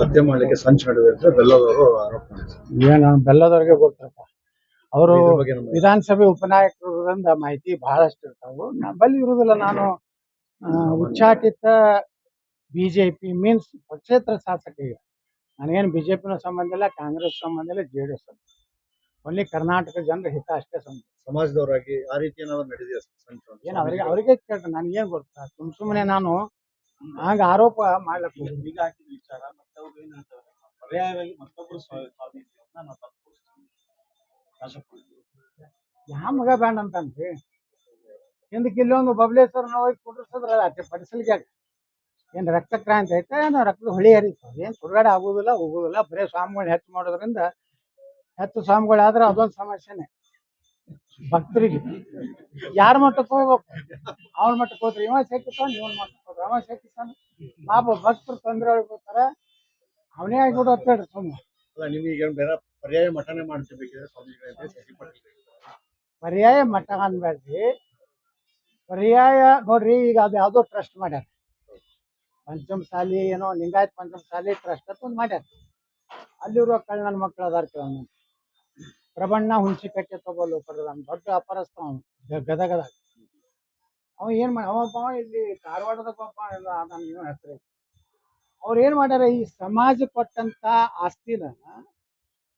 ಹತ್ಯೆ ಮಾಡ್ಲಿಕ್ಕೆ ಸಂಚು ನಡೆದಿದೆ ಅಂತ ಬೆಲ್ಲದವರು ಆರೋಪ ಏನು ಬೆಲ್ಲದವ್ರಿಗೆ ಗೊತ್ತಪ್ಪ. ಅವರು ವಿಧಾನಸಭೆ ಉಪನಾಯಕರಿಂದ ಮಾಹಿತಿ ಬಹಳಷ್ಟು ಇರ್ತಾವು. ನಮ್ಮಲ್ಲಿ ಇರುವುದಿಲ್ಲ. ನಾನು ಉಚ್ಚಾಟಿತ ಬಿಜೆಪಿ ಮೀನ್ಸ್ ಪಕ್ಷೇತರ ಶಾಸಕ ಈಗ. ನನಗೇನು ಬಿಜೆಪಿನ ಸಂಬಂಧ ಇಲ್ಲ ಕಾಂಗ್ರೆಸ್ ಸಂಬಂಧ ಇಲ್ಲ J D S only Karnataka ಜನರ ಹಿತ ಅಷ್ಟೇ ಸಂಬಂಧ. ಸಮಾಜದವರಾಗಿ ಆ ರೀತಿ ಏನಾದ್ರು ನಡೆದಿದೆ? ಏನು ಅವರಿಗೆ ಅವರಿಗೆ ಕೇಳ್ತಾರೆ ನನಗೇನು ಗೊತ್ತಾ? ಸುಮ್ ಸುಮ್ಮನೆ ನಾನು ಹಂಗ ಆರೋಪ ಮಾಡ್ಲಕ್. ಈಗ ಹಾಕಿದ ವಿಚಾರ, ಮತ್ತೆ ಅವ್ರು ಏನ್ ಹೇಳ್ತಾರೆ? ಪರ್ಯಾಯವಾಗಿ ಮತ್ತೊಬ್ರು ಸ್ವ- ಸ್ವಾಮೀಜಿಯವ್ರನ್ನ ನಾವು ತಪ್ಪಿಸ್ತೀವಿ ಯಾ ಮಗ ಬೇಡ ಅಂತನ್ರಿ ಹಿಂದಕ್ಕೆ ಇಲ್ಲೊಂದು ಬಬಲೇಶ್ವರನ ಹೋಗಿ ಕುಂಡ್ರಸಿದ್ರ ಅಷ್ಟೇ ಪಡಿಸಲಿಕ್ಕೆ ಏನ್ ರಕ್ತ ಕ್ರಾಂತಿ ಐತೆ ಏನೋ ರಕ್ತದ ಹೊಳಿ ಹರಿತು ಏನ್ ಸುಡುಗಾಡೆ ಆಗುದಿಲ್ಲ, ಹೋಗುದಿಲ್ಲ. ಬರೇ ಸ್ವಾಮಿಗಳು ಹೆಚ್ಚು ಮಾಡೋದ್ರಿಂದ ಹೆಚ್ಚು ಸ್ವಾಮಿಗಳಾದ್ರೆ ಅದೊಂದು ಸಮಸ್ಯೆನೆ. ಭಕ್ತರಿಗೆ. ಯಾರ ಮಟ್ಟಕ್ಕೆ ಹೋಗ್ಬೇಕು? ಅವ್ನ ಮಟ್ಟಕ್ಕೆ ಹೋದ್ರೆ ಇವ ಸೇಕಿಸ್ತಾನ ಇವನ್ ಮಟ್ಟಕ್ಕೆ ಹೋದ್ರೆ ಅವ ಸೇಕಿಸ್ತಾನ ಪಾಪ ಭಕ್ತರು ತೊಂದರೆ ಹೋಗ್ತಾರೆ ಅವನೇ ಆಗ್ಬಿಡು ಅಂತ ಹೇಳ್ರಿ ಸುಮ್ಮನೆ ಅಲ್ಲ ನಿಮಗೆ ಬೇರೆ ಪರ್ಯಾಯ ಮಠನೇ ಪಾಟೀಲ್ ಪರ್ಯಾಯ ಮಠ ಅನ್ಬೇಡ್ರಿ. ಪರ್ಯಾಯ ನೋಡ್ರಿ ಈಗ ಅದು ಯಾವುದೋ ಟ್ರಸ್ಟ್ ಮಾಡ್ಯಾರ. ಪಂಚಮಸಾಲಿ ಏನೋ ಲಿಂಗಾಯತ್ ಪಂಚಮಸಾಲಿ ಟ್ರಸ್ಟ್ ಅಂತ ಒಂದು ಮಾಡ್ಯಾರ. ಅಲ್ಲಿರುವ ಕಳ್ಳ ನನ್ನ ಮಕ್ಕಳು ಅದಾರ ಕೆಲವೊಂದು ಪ್ರಬಣ್ಣ ಹುಣಸಿಕಟ್ಟೆ ತಗೊಳ್ಳು ಕೊಡೋದು ದೊಡ್ಡ ಅಪರಸ್ತ ಗದಗದ ಅವ ಏನ್ ಮಾಡಿ, ಅವ ಒಬ್ಬ ಇಲ್ಲಿ ಧಾರವಾಡದ ಪಾಪ ಅದನ್ನ ಏನೋ ಹೆಸರು ಅವ್ರು ಏನ್ ಮಾಡ್ಯಾರ, ಈ ಸಮಾಜ ಕೊಟ್ಟಂತ ಆಸ್ತಿನ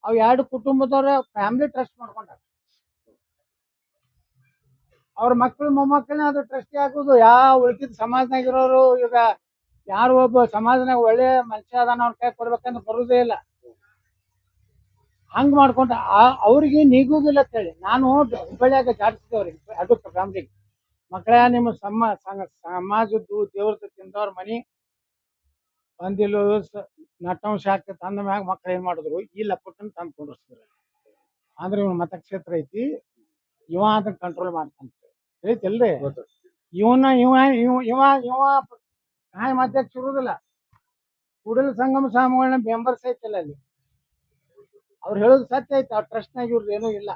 ಅವ್ ಎರಡು ಕುಟುಂಬದವ್ರ ಫ್ಯಾಮಿಲಿ ಟ್ರಸ್ಟ್ ಮಾಡ್ಕೊಂಡಾರ. ಅವ್ರ ಮಕ್ಕಳು ಮೊಮ್ಮಕ್ಕಳನ್ನ ಅದು ಟ್ರಸ್ಟಿ ಹಾಕುದು. ಯಾವ ಉಳ್ಕಿದ ಸಮಾಜನಾಗಿರೋರು ಈಗ ಯಾರು ಒಬ್ಬ ಸಮಾಜನಾಗ ಒಳ್ಳೆ ಮನುಷ್ಯ ಅದಾನ ಅವ್ರ ಕೈ ಕೊಡ್ಬೇಕಂತ ಬರುದೇ ಇಲ್ಲ. ಹಂಗ್ ಮಾಡ್ಕೊಂಡ ಅವ್ರಿಗೆ ನೀಗುದಿಲ್ಲ ಅಂತೇಳಿ ನಾನು ಹುಬ್ಬಳ್ಳಿಯಾಗ ಜಾಡಿಸಿದೆ ಅವ್ರಿಗೆ ಅದು ಫ್ಯಾಮ್ಲಿಗೆ ಮಕ್ಕಳ ನಿಮ್ಮ ಸಮ ಸಮಾಜದ್ದು ದೇವ್ರದ್ದು ತಿಂದವ್ರ ಮನಿ. ಬಂದಿಲ್ಲ ನಟ್ಟಂಶ ಆಗ್ತೈತೆ ಅಂದ ಮ್ಯಾಗ ಮಕ್ಳು ಏನ್ ಮಾಡಿದ್ರು? ಈ ಲಪ್ಪಟ್ಟನ್ನು ತಂದು ಕುಂಡ್ರಸ್ತಾರೆ ಅಂದ್ರೆ ಇವ್ನ ಮತಕ್ಷೇತ್ರ ಐತಿ. ಇವ ಅದನ್ನ ಕಂಟ್ರೋಲ್ ಮಾಡ್ತಾನೆ. ಐತಿಲ್ರಿ? ಇವನ, ಇವ ಇವ ಇವ ಇವ ಕಾಯಂ ಅಧ್ಯಕ್ಷ ಇರುದಿಲ್ಲ. ಕೂಡಲ ಸಂಗಮ ಸ್ವಾಮಿಗಳನ್ನ ಮೆಂಬರ್ಸ್ ಐತಿಲ್ಲ ಅಲ್ಲಿ. ಅವ್ರು ಹೇಳೋದು ಸತ್ಯ ಐತೆ ಆ ಟ್ರಸ್ಟ್ನಾಗ ಇವ್ರದ್ದು ಏನೂ ಇಲ್ಲ.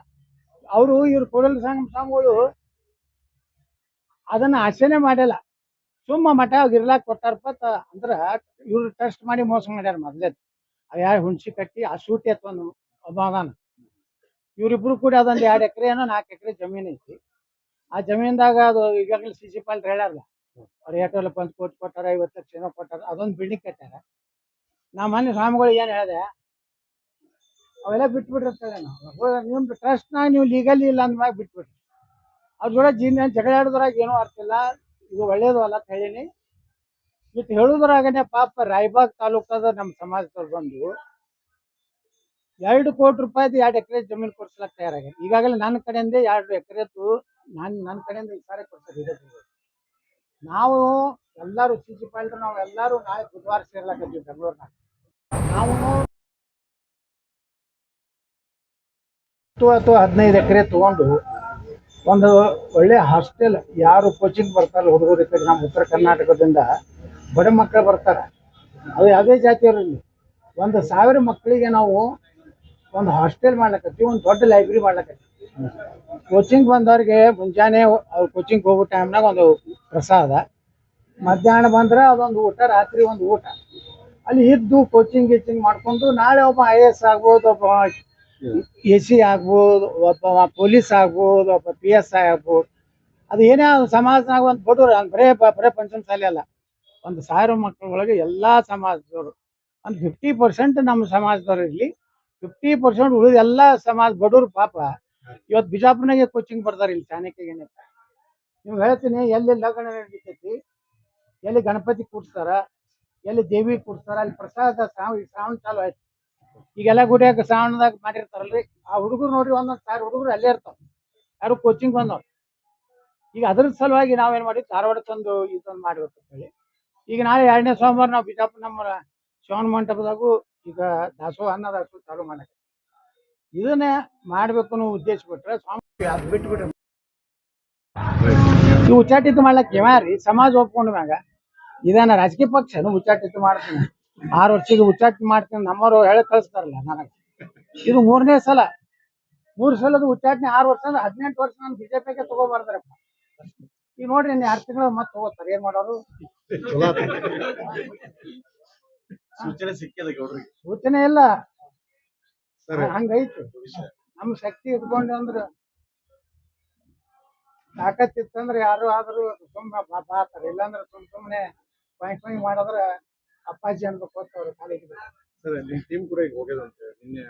ಅವರು ಇವ್ರು ಕೊಡಲ್ ಸಂಘ ಸ್ವಾಮಿಗಳು ಅದನ್ನ ಆಸೆನೇ ಮಾಡಿಲ್ಲ. ಸುಮ್ಮ ಮಠ ಇರ್ಲಾಕ್ ಕೊಟ್ಟಾರಪ್ಪ ಅಂದ್ರ ಇವ್ರು ಟ್ರಸ್ಟ್ ಮಾಡಿ ಮೋಸ ಮಾಡ್ಯಾರ ಮೊದ್ಲೇ. ಅವ್ ಹುಣಸಿ ಕಟ್ಟಿ, ಆ ಸೂಟಿ ಅಥವಾ ಒಬ್ಬ ಅದಾನ. ಇವ್ರಿಬ್ರು ಕೂಡ ಅದೊಂದು ಎರಡು ಎಕರೆ ಏನೋ ನಾಲ್ಕು ಎಕರೆ ಜಮೀನು ಐತಿ. ಆ ಜಮೀನ್ದಾಗ ಅದು ಈಗಾಗಲೇ ಸಿ ಸಿ ಪಾಲ್ ಹೇಳ್ಯಾರಲ್ಲ ಅವ್ರು ಏಟೋಲ್ಲ ಒಂದು ಕೋಟಿ ಕೊಟ್ಟಾರ ಐವತ್ತು ಲಕ್ಷ ಏನೋ ಕೊಟ್ಟಾರ, ಅದೊಂದು ಬಿಲ್ಡಿಂಗ್ ಕಟ್ಟಾರ ನಾ ಮೊನ್ನೆ ಸ್ವಾಮಿಗಳು ಏನು ಹೇಳಿದೆ ಅವೆಲ್ಲ ನಾವು. ಟ್ರಸ್ಟ್ ಟ್ರಸ್ಟ್ನಾಗ ನೀವು ಲೀಗಲಿ ಇಲ್ಲ ಅಂದ್ಮ್ಯಾಗ ಬಿಟ್ಬಿಟ್ರಿ ಅವ್ರ ಜೋಡ ಜೀನ ಜಗಳ ಆಡೋದ್ರಾಗ ಏನೂ ಅರ್ಥ ಇಲ್ಲ. ಇದು ಒಳ್ಳೇದು ಅಲ್ಲ ಅಂತ ಹೇಳೀನಿ. ಇಟ್ಟು ಹೇಳುದ್ರಾಗನೆ ಪಾಪ ರಾಯಬಾಗ್ ತಾಲೂಕದ ನಮ್ಮ ಸಮಾಜದವ್ರು ಬಂದು ಎರಡು ಕೋಟಿ ರೂಪಾಯಿದು ಎರಡು ಎಕರೆ ಜಮೀನು ಕೊಡ್ಸ್ಲಕ್ ತಯಾರಾಗ ಈಗಾಗಲೇ ನನ್ನ ಕಡೆಯಿಂದ ಎರಡು ಎಕರೆದು ನಾನು ನನ್ನ ಕಡೆಯಿಂದ ಈ ಸಾರಿ ಕೊಡ್ತಾರೆ ಇದೇ ನಾವು ಎಲ್ಲರೂ ಸಿ ಪಾಲ್ಟ್ರು ನಾವು ಎಲ್ಲರೂ ನಾಳೆ ಬುಧವಾರ ಸೇರ್ಲಾಕತ್ತೀವಿ ಬೆಂಗಳೂರಿನಾಗ. ನಾವು ಹತ್ತು ಅಥವಾ ಹದಿನೈದು ಎಕರೆ ತಗೊಂಡು ಒಂದು ಒಳ್ಳೆ ಹಾಸ್ಟೆಲ್ ಯಾರು ಕೋಚಿಂಗ್ ಬರ್ತಾರೆ ಹುಡುಗರು ನಮ್ಮ ಉತ್ತರ ಕರ್ನಾಟಕದಿಂದ ಬಡ ಮಕ್ಕಳು ಬರ್ತಾರೆ. ಅದು ಯಾವುದೇ ಜಾತಿಯವರಲ್ಲಿ ಒಂದು ಸಾವಿರ ಮಕ್ಕಳಿಗೆ ನಾವು ಒಂದು ಹಾಸ್ಟೆಲ್ ಮಾಡ್ಲಕತ್ತೀವಿ, ಒಂದು ದೊಡ್ಡ ಲೈಬ್ರರಿ ಮಾಡ್ಲಕತ್ತೀವಿ. ಕೋಚಿಂಗ್ ಬಂದವ್ರಿಗೆ ಮುಂಜಾನೆ ಅವ್ರು ಕೋಚಿಂಗ್ ಹೋಗೋ ಟೈಮ್ನಾಗ ಒಂದು ಪ್ರಸಾದ. ಮಧ್ಯಾಹ್ನ ಬಂದ್ರೆ ಅದೊಂದು ಊಟ, ರಾತ್ರಿ ಒಂದು ಊಟ. ಅಲ್ಲಿ ಇದ್ದು ಕೋಚಿಂಗ್ ಗೀಚಿಂಗ್ ಮಾಡ್ಕೊಂಡು ನಾಳೆ ಒಬ್ಬ ಐ ಎ ಎಸ್ ಆಗ್ಬೋದು, ಒಬ್ಬ ಎ ಸಿ ಆಗ್ಬೋದು, ಒಬ್ಬ ಪೊಲೀಸ್ ಆಗ್ಬೋದು, ಒಬ್ಬ ಪಿ ಎಸ್ ಐ ಆಗ್ಬೋದು. ಅದು ಏನೇ ಸಮಾಜನಾಗ ಒಂದು ಬಡವ್ರು ಬರೇ ಬರೇ ಬರೇ ಪಂಚಮಸಾಲಿ ಅಲ್ಲ. ಒಂದು ಸಾವಿರ ಮಕ್ಕಳ ಒಳಗೆ ಎಲ್ಲಾ ಸಮಾಜದವರು. ಒಂದು ಫಿಫ್ಟಿ ಪರ್ಸೆಂಟ್ ನಮ್ಮ ಸಮಾಜದವ್ರು ಇರಲಿ. ಫಿಫ್ಟಿ ಪರ್ಸೆಂಟ್ ಉಳಿದ ಎಲ್ಲ ಸಮಾಜ ಬಡವ್ರು ಪಾಪ. ಇವತ್ತು ಬಿಜಾಪುರ್ನಾಗೆ ಕೋಚಿಂಗ್ ಬರ್ತಾರೆ ಇಲ್ಲಿ ಚಾಣಕ್ಯಗೇನೆ ನೀವು ಹೇಳ್ತೀನಿ, ಎಲ್ಲಿ ಲಗ್ನ ನಡೀತೈತಿ, ಎಲ್ಲಿ ಗಣಪತಿ ಕೂಡ್ಸ್ತಾರ, ಎಲ್ಲಿ ದೇವಿ ಕೂಡ್ಸ್ತಾರ, ಅಲ್ಲಿ ಪ್ರಸಾದ ಶ್ರಾವಣ ಶ್ರಾವಣ ಚಾಲು ಆಯ್ತು. ಈಗೆಲ್ಲ ಗುಡಿಯಾಗ ಶ್ರಾವಣದಾಗ ಮಾಡಿರ್ತಾರಲ್ರಿ. ಆ ಹುಡುಗರು ನೋಡ್ರಿ ಒಂದೊಂದು ಸಾರಿ ಹುಡುಗರು ಅಲ್ಲೇ ಇರ್ತಾವ. ಯಾರು ಕೋಚಿಂಗ್ ಬಂದವ್ರು. ಈಗ ಅದ್ರ ಸಲುವಾಗಿ ನಾವೇನ್ ಮಾಡಿ ಧಾರವಾಡ ತಂದು ಇದೊಂದು ಮಾಡ್ಬೇಕು ಈಗ ನಾಳೆ ಎರಡನೇ ಸೋಮವಾರ ನಾವು ಬಿಜಾಪುರ ನಮ್ಮ ಶ್ರವಣ ಮಂಟಪದಾಗೂ ಈಗ ದಾಸೋಹ, ಅನ್ನ ದಾಸೋಹ ಚಾಲು ಮಾಡಕ್ಕೆ ಇದನ್ನೇ ಮಾಡ್ಬೇಕು ಅನ್ನೋ ಉದ್ದೇಶ ಬಿಟ್ರೆ ಸ್ವಾಮಿ ಅದು ಬಿಟ್ಬಿಟ್ರೆ ಈ ಉಚ್ಚಾಟಿತ ಮಾಡ್ಲಕ್ಕೆ ರೀ ಸಮಾಜ ಒಪ್ಕೊಂಡ ಮ್ಯಾಗ. ಇದನ್ನ ರಾಜಕೀಯ ಪಕ್ಷನು ಉಚ್ಚಾಟಿತ ಮಾಡ್ತೀನಿ. ಆರು ವರ್ಷಕ್ಕೆ ಉಚ್ಚಾಟನೆ ಮಾಡ್ತೀನಿ ನಮ್ಮವರು ಹೇಳಿ ಕಳಿಸ್ತಾರಲ್ಲ ನನಗೆ. ಇದು ಮೂರನೇ ಸಲ. ಮೂರು ಸಲದ ಉಚ್ಚಾಟನೆ ಆರು ವರ್ಷ ಅಂದ್ರೆ ಹದಿನೆಂಟು ವರ್ಷ ನಾನು ಬಿಜೆಪಿಗೆ ತಗೋಬಾರ್ದ್ರಪ್ಪ. ಈಗ ನೋಡ್ರಿ ಇನ್ನು ಎರಡು ತಿಂಗಳು ಮತ್ತೆ ತಗೋತಾರೆ. ಏನ್ ಮಾಡೋರು? ಸೂಚನೆ ಇಲ್ಲ. ಹಂಗೈತಿ. ನಮ್ ಶಕ್ತಿ ಇಟ್ಕೊಂಡ್ ಅಂದ್ರ ತಾಕತ್ ಯಾರು ಆದ್ರೂ ಸುಮ್ಮನೆ ಬಾತಾರ. ಇಲ್ಲಾಂದ್ರ ಸುಮ್ ಸುಮ್ನೆ ಬಾಯ್ ಮಾಡಿದ್ರೆ ಮಾಡಿದ್ರ ಅಪ್ಪಾಜಿ ಅನ್ಬೇಕು ಅವ್ರ ಕಾಲೇಜಿಗೆ ಸರ್ ನಿಮ್ ಟೀಮ್ ಕೂಡ ಈಗ ಹೋಗ್ಯದಂತೆ ನಿನ್ನೆ